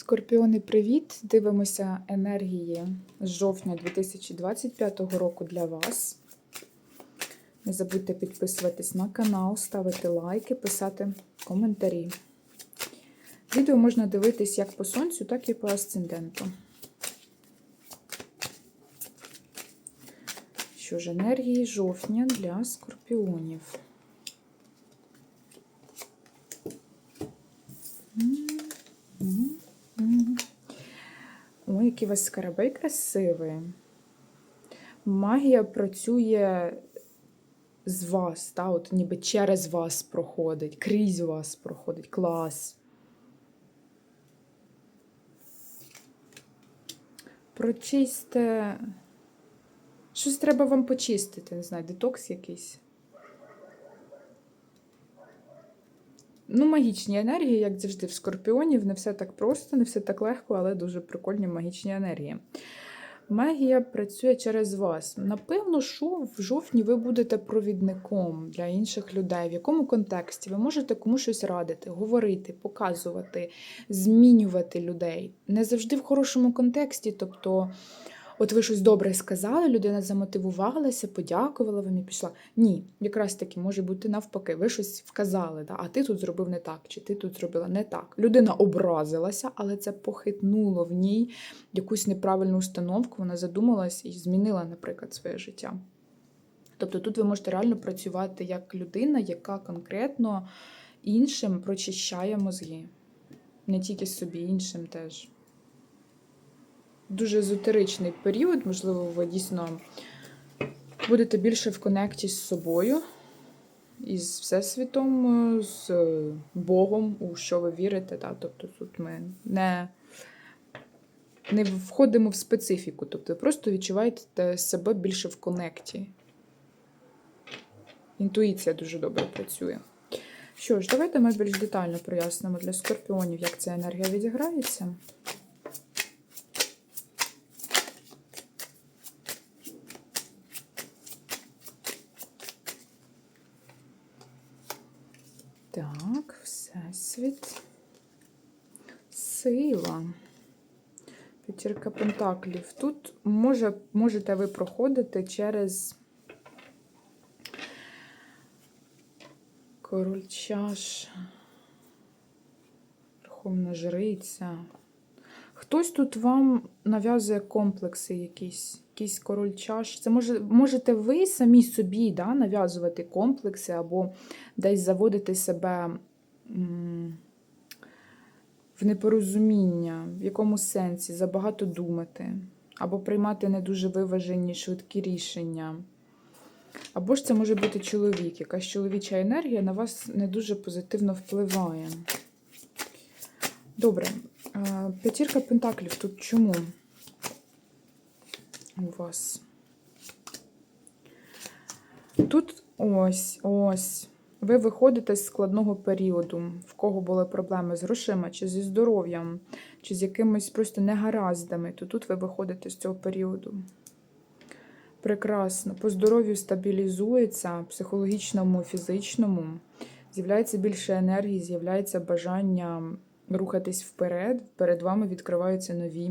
Скорпіони, привіт! Дивимося енергії з жовтня 2025 року для вас. Не забудьте підписуватись на канал, ставити лайки, писати коментарі. Відео можна дивитись як по сонцю, так і по асценденту. Що ж, енергії жовтня для скорпіонів. Який у вас скарабей красивий. Магія працює з вас, та, от ніби через вас проходить, крізь вас проходить. Клас. Прочисте. Щось треба вам почистити, не знаю, детокс якийсь. Ну, магічні енергії, як завжди, в скорпіонів, не все так просто, не все так легко, але дуже прикольні магічні енергії. Магія працює через вас. Напевно, що в жовтні ви будете провідником для інших людей. В якому контексті ви можете комусь щось радити, говорити, показувати, змінювати людей. Не завжди в хорошому контексті. Тобто, от ви щось добре сказали, людина замотивувалася, подякувала вам і пішла. Ні, якраз таки може бути навпаки. Ви щось вказали, да? а ти тут зробив не так, чи ти тут зробила не так. Людина образилася, але це похитнуло в ній якусь неправильну установку. Вона задумалась і змінила, наприклад, своє життя. Тобто тут ви можете реально працювати як людина, яка конкретно іншим прочищає мозги. Не тільки собі, іншим теж дуже езотеричний період, можливо, ви дійсно будете більше в конекті з собою, із Всесвітом, з Богом, у що ви вірите. Та? Тобто тут ми не, не входимо в специфіку, тобто просто відчуваєте себе більше в конекті. Інтуїція дуже добре працює. Що ж, давайте ми більш детально прояснимо для скорпіонів, як ця енергія відіграється. Так, Всесвіт. Сила. П'ятірка пентаклів. Тут може, можете ви проходити через король чаш, Верховна Жриця. Хтось тут вам нав'язує комплекси якісь, якийсь король чаш. Це може, можете ви самі собі да, нав'язувати комплекси або десь заводити себе в непорозуміння, в якому сенсі, забагато думати, або приймати не дуже виважені, швидкі рішення. Або ж це може бути чоловік, якась чоловіча енергія на вас не дуже позитивно впливає. Добре, п'ятірка пентаклів тут чому у вас? Тут ось, ось. Ви виходите з складного періоду, в кого були проблеми з грошима, чи зі здоров'ям, чи з якимись просто негараздами, то тут ви виходите з цього періоду. Прекрасно. По здоров'ю стабілізується, психологічному, фізичному. З'являється більше енергії, з'являється бажання рухатись вперед. Перед вами відкриваються нові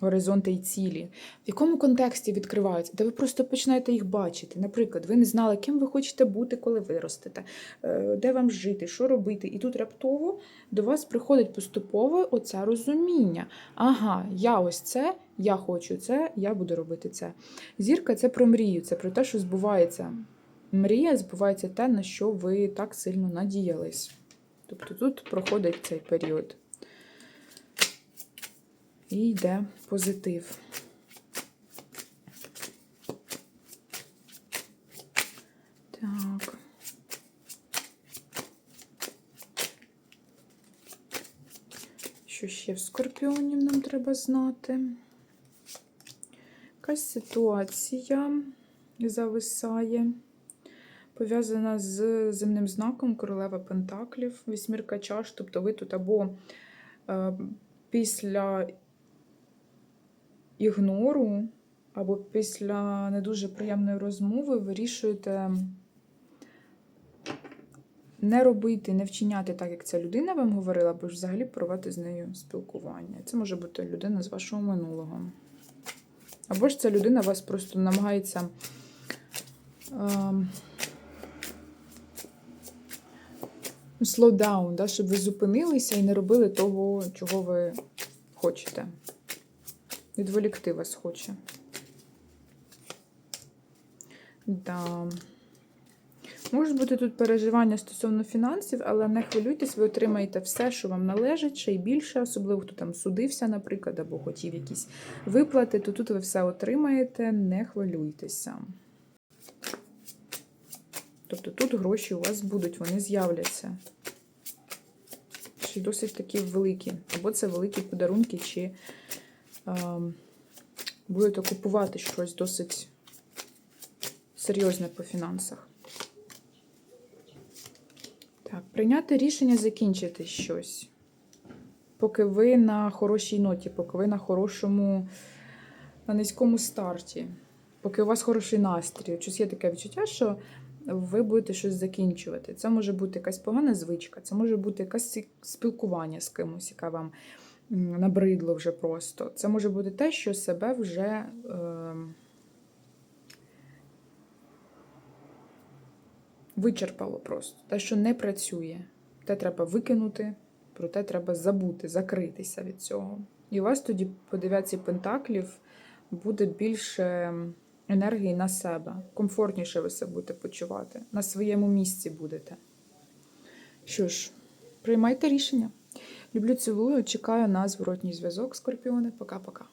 горизонти і цілі. В якому контексті відкриваються? Де ви просто починаєте їх бачити. Наприклад, ви не знали, ким ви хочете бути, коли виростете, е, де вам жити, що робити. І тут раптово до вас приходить поступово оце розуміння. Ага, я ось це, я хочу це, я буду робити це. Зірка це про мрію, це про те, що збувається. Мрія збувається те, на що ви так сильно надіялись. Тобто тут проходить цей період. І йде позитив. Так. Що ще в скорпіонів нам треба знати? Якась ситуація зависає, пов'язана з земним знаком королева Пентаклів, вісьмірка чаш, тобто ви тут або е, після ігнору, або після не дуже приємної розмови вирішуєте не робити, не вчиняти так, як ця людина вам говорила, або ж взагалі порвати з нею спілкування. Це може бути людина з вашого минулого. Або ж ця людина вас просто намагається. ем, slow down, да, щоб ви зупинилися і не робили того, чого ви хочете. Відволікти вас хоче. Да. Можуть бути тут переживання стосовно фінансів, але не хвилюйтесь, ви отримаєте все, що вам належить, ще й більше, особливо хто там судився, наприклад, або хотів якісь виплати, то тут ви все отримаєте, не хвилюйтеся. Тобто тут гроші у вас будуть, вони з'являться. Й досить такі великі. Або це великі подарунки, чи ем, будете купувати щось досить серйозне по фінансах. Так, прийняти рішення закінчити щось. Поки ви на хорошій ноті, поки ви на хорошому, на низькому старті, поки у вас хороший настрій. Щось є таке відчуття, що ви будете щось закінчувати. Це може бути якась погана звичка, це може бути якесь спілкування з кимось, яке вам набридло вже просто. Це може бути те, що себе вже. Е, вичерпало просто. Те, що не працює. Те треба викинути, про те треба забути, закритися від цього. І у вас тоді по дев'ятці пентаклів буде більше енергії на себе. Комфортніше ви себе будете почувати. На своєму місці будете. Що ж, приймайте рішення. Люблю, цілую, чекаю на зворотній зв'язок, скорпіони. Пока-пока.